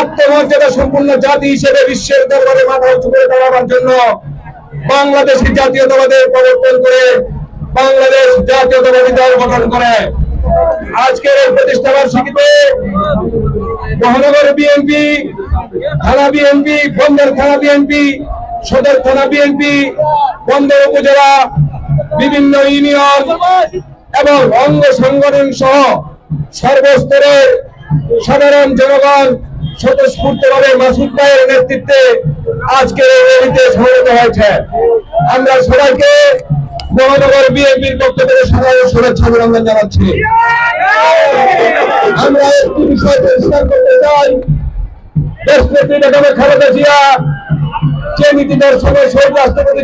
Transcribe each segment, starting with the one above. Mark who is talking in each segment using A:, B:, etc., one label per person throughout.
A: আত্মমর্যাদা সম্পূর্ণ জাতি হিসেবে বিশ্বের দরবারে মাথা উঁচু করে দাঁড়াবার জন্য বাংলাদেশি জাতীয়তাবাদের প্রবর্তন করে বাংলাদেশ জাতীয়তাবাদী দল গঠন করে। আজকের এই প্রতিষ্ঠা বার্ষিকীতে মহানগর বিএনপি, থানা বিএনপি, বন্দর থানা বিএনপি, সদর থানা বিএনপি, বন্দর উপজেলা, বিভিন্ন ইউনিয়ন এবং অঙ্গ সংগঠন সহ সর্বস্তরের সাধারণ জনগণ স্বতঃস্ফূর্তভাবে মাসুদ ভাইয়ের নেতৃত্বে আজকের এই র্যালিতে সমবেত হয়েছে। আমরা সবাইকে মহানগর বিএনপির পক্ষ থেকে সবাই শুভেচ্ছা অভিনন্দন জানাচ্ছি। আমরা একটি বিষয় পরিষ্কার করতে চাই। দেশনেত্রী বেগম খালেদা জিয়া, যে নীতি দর্শনে শহীদ রাষ্ট্রপতি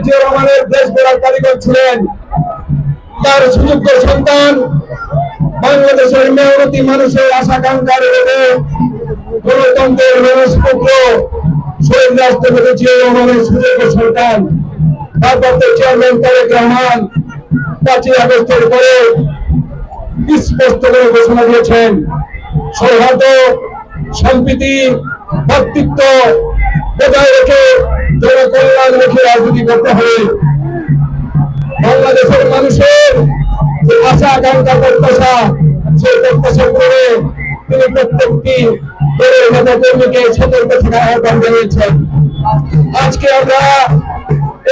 A: দেশ কারিগর ছিলেন, তার সুযোগ্য সন্তান বাংলাদেশের মেয়নতি মানুষের আশাকাঙ্ক্ষার রোধে গণতন্ত্রের মানুষপুত্র শহীদ রাষ্ট্রপতি জিয়া রহমানের সুযোগ্য সন্তান ভারপ্রাপ্ত চেয়ারম্যান তারেক রহমান, পাঁচই আগস্টের পরে স্পষ্ট করে ঘোষণা দিয়েছেন, সৌহার্দ্য, সম্প্রীতি ভক্তিত্ব বজায় রেখে জনকল্যাণ রেখে রাজনীতি করতে হবে। বাংলাদেশের মানুষের যে আশা, আকাঙ্ক্ষা, প্রত্যাশা, সেই প্রত্যাশা করে তিনি প্রত্যেকটি নেতা সতর্ক থাকার আহ্বান জানিয়েছেন আজকে আমরা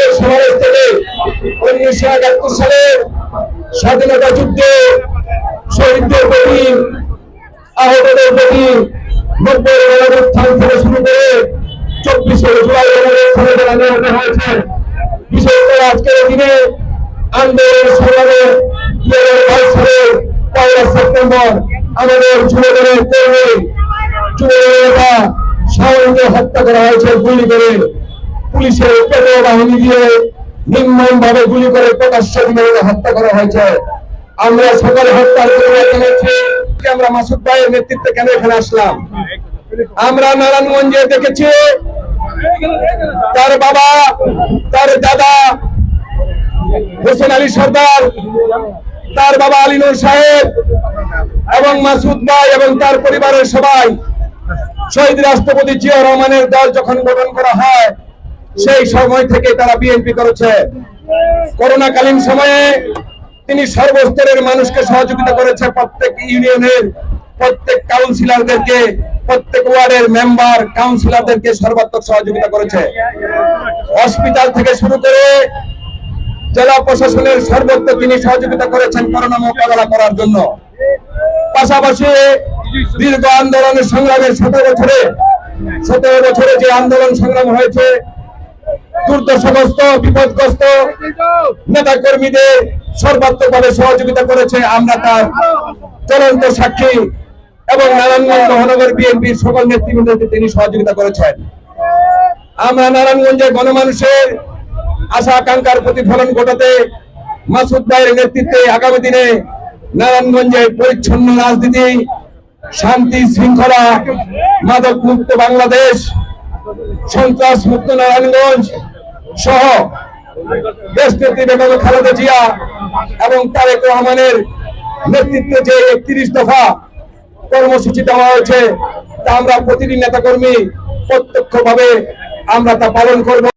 A: এই সমাবেশ থেকে উনিশশো একাত্তর সালের স্বাধীনতা যুদ্ধে শহীদদের প্রতি আহতদের প্রতি জুলাই যারা হয়েছে বিশেষ করে আজকের দিনে আন্দোলন সংগ্রামে হাজার বাইশ সালের পয়লা সেপ্টেম্বর আমাদের যুবদলের কর্মী হত্যা করা হয়েছে গুলি করে। পুলিশের বাহিনী দিয়ে নির্মম ভাবে গুলি করে হত্যা করা হয়েছে। আমরা সকালে হত্যার আমরা মাসুদ ভাইয়ের নেতৃত্বে কেন এখানে আসলাম। আমরা নারায়ণগঞ্জে দেখেছি তার বাবা, তার দাদা, হোসেন আলী সর্দার, তার বাবা আলিনুর সাহেব এবং মাসুদ ভাই এবং তার পরিবারের সবাই শহীদ রাষ্ট্রপতি জিয়া রহমানের দল যখন গঠন করা হয়, সেই সময় থেকে তারা বিএনপি করেছে। করোনাকালীন সময়ে তিনি সর্বস্তরের মানুষকে সহযোগিতা করেছে প্রত্যেক ইউনিয়নের, প্রত্যেক কাউন্সিলরদেরকে, প্রত্যেক ওয়ার্ডের মেম্বার, কাউন্সিলরদেরকে সর্বাত্মক সহযোগিতা করেছে। হসপিটাল থেকে শুরু করে জেলা প্রশাসনের সর্বত্র তিনি সহযোগিতা করেছেন করোনা মোকাবেলা করার জন্য। পাশাপাশি দীর্ঘ আন্দোলনের সংগ্রামে সতেরো বছরে সতেরো বছরে যে আন্দোলন সংগ্রাম হয়েছে, দুর্দশাগ্রস্ত, বিপদগ্রস্ত নেতা কর্মীদের সর্বাত্মকভাবে সহযোগিতা করেছে আমরা তার চলন্ত সাক্ষী এবং নারায়ণগঞ্জ মহানগর বিএনপির সকল নেতৃবৃন্দকে তিনি সহযোগিতা করেছেন। আমরা নারায়ণগঞ্জে গণমানুষের আশা, আকাঙ্ক্ষার প্রতিফলন ঘটাতে মাসুদ ভাইয়ের নেতৃত্বে আগামী দিনে নারায়ণগঞ্জে পরিচ্ছন্ন রাজনীতি শান্তি শৃঙ্খলা, মাদক মুক্ত বাংলাদেশ, সন্ত্রাস মুক্ত নারায়ণগঞ্জ সহ দেশ নেত্রী বেগম খালেদা জিয়া এবং তারেক রহমানের নেতৃত্বে যে একত্রিশ দফা কর্মসূচি দেওয়া হয়েছে, তা আমরা প্রতিটি নেতাকর্মী প্রত্যক্ষভাবে আমরা তা পালন করব।